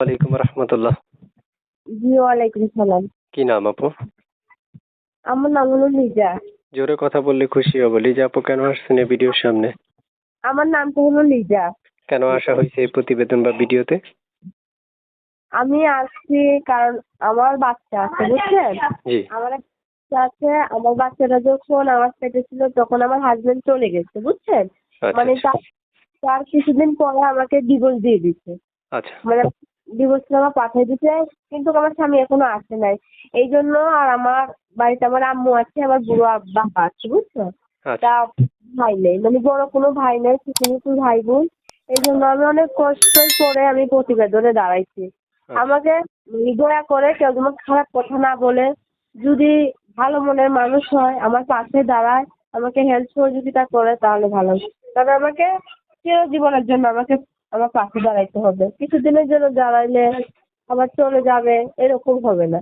ওয়ালাইকুম রহমতুল্লাহ। জি ওয়ালাইকুম সালাম। কি নাম আপু? আমার নাম হলো লিজা। জোরে কথা বললে খুশি হব। লিজা আপু কেন আসছেন এই ভিডিওর সামনে? আমার নামটা হলো লিজা। কেন আসা হয়েছে এই প্রতিবেদন বা ভিডিওতে? আমি আসছি কারণ আমার বাচ্চা আছে বুঝছেন? জি। আমার বাচ্চা আছে আমার বাচ্চাটা যখন আমার পেটে ছিল তখন আমার হাজবেন্ড চলে গেছে বুঝছেন? আচ্ছা মানে আচ্ছা। তার তার কিছুদিন পরে আমাকে ডিভোর্স দিয়ে দিচ্ছে আচ্ছা। মানে ডিভোর্স নামা পাঠিয়ে দিতে কিন্তু আমার স্বামী এখনও আসে নাই। এই জন্য আর আমার বাড়িতে আমার আম্মু আছে আমার বুড়ো বাবা আছে বুঝছ? আচ্ছা। তা ভাই নেই মানে বড় কোনো ভাই নেই ছোট ভাই বোন। এই জন্য আমি অনেক কষ্টের পরে আমি প্রতিবেদনে দাঁড়াইছি। আচ্ছা। আমাকে দয়া করে কেউ যেন খারাপ কথা না বলে যদি ভালো মনের মানুষ হয় আমার পাশে দাঁড়ায় আমাকে হেল্প সহযোগিতা করে তাহলে ভালো। হয়। তবে আমাকে চিরজীবনের জন্য আমাকে আমার পাশে দাঁড়াইতে হবে। কিছুদিনের জন্য দাঁড়াইলে আবার চলে যাবে, এরকম হবে না।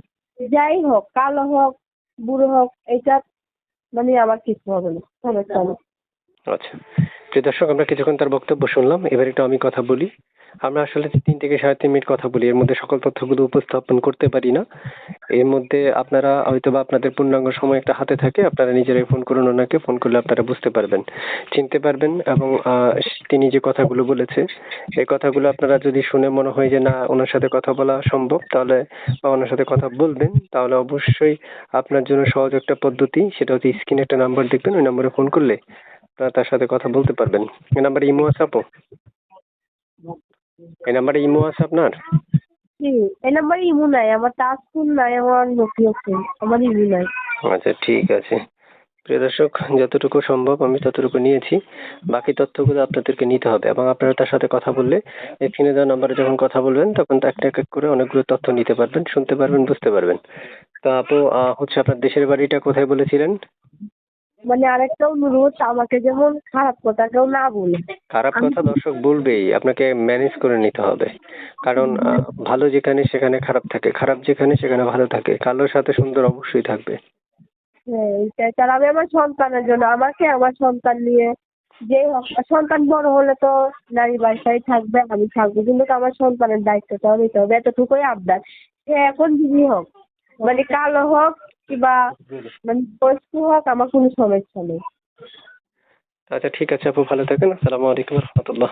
যাই হোক, কালো হোক, বুড়ো হোক এটা মানে আমার কিছু হবে না। আচ্ছা। প্রিয় দর্শক, আমরা কিছুক্ষণ তার বক্তব্য শুনলাম। এবার একটু আমি কথা বলি। আমরা আসলে তিন থেকে সাড়ে তিন মিনিট কথা বলি, এর মধ্যে সকল তথ্যগুলো উপস্থাপন করতে পারি না। এর মধ্যে আপনারা হয়তো বা আপনাদের পূর্ণাঙ্গ সময় একটা হাতে থাকে, আপনারা নিজেরাই ফোন করুন ওনাকে, ফোন করলে আপনারা বুঝতে পারবেন, চিনতে পারবেন এবং তিনি যে কথাগুলো বলেছে, এই কথাগুলো আপনারা যদি শুনে মনে হয় যে না, ওনার সাথে কথা বলা সম্ভব, তাহলে বা ওনার সাথে কথা বলবেন, তাহলে অবশ্যই আপনার জন্য সহজ একটা পদ্ধতি, সেটা হচ্ছে স্ক্রিনে একটা নাম্বার দেখবেন, ওই নাম্বারে ফোন করলে আপনারা তার সাথে কথা বলতে পারবেন। এই নাম্বারে ইমো আছে আপু? এই নাম্বারে ইমো আছে আপনার? জি এই নাম্বারে ইমু নাই আমার টাচ ফোন নাই আমার নোকিয়া ফোন আমার ইমু নাই। আচ্ছা ঠিক আছে। প্রিয় দর্শক যতটুকু সম্ভব আমি ততটুকু নিয়েছি। বাকি তথ্যগুলো আপনাদেরকে নিতে হবে এবং আপনারা তার সাথে কথা বললে স্ক্রিনে দেওয়া নাম্বারে যখন কথা বলবেন তখন তো একটা এক এক করে অনেকগুলো তথ্য নিতে পারবেন শুনতে পারবেন বুঝতে পারবেন। তা আপু হচ্ছে আপনার দেশের বাড়িটা কোথায় বলেছিলেন? মানে আরেকটা অনুরোধ আমাকে যেমন খারাপ কথা কেউ না বলে। খারাপ কথা দর্শক বলবেই আপনাকে ম্যানেজ করে নিতে হবে। কারণ ভালো যেখানে সেখানে খারাপ থাকে খারাপ যেখানে সেখানে ভালো থাকে। কালোর সাথে সুন্দর অবশ্যই থাকবে। হ্যাঁ তার আমি আমার সন্তানের জন্য আমাকে আমার সন্তান নিয়ে যে সন্তান বড় হলে তো নারী বাসায় থাকবে আমি থাকব। কিন্তু আমার সন্তানের দায়িত্বটাও নিতে হবে। এতটুকুই আবদার। সে এখন যিনি হোক মানে কালো হোক কিংবা মানে বয়স্ক হোক আমার কোনো সমস্যা নেই। আচ্ছা ঠিক আছে আপু, ভালো থাকেন। আসসালামু আলাইকুম রহমতুল্লাহ।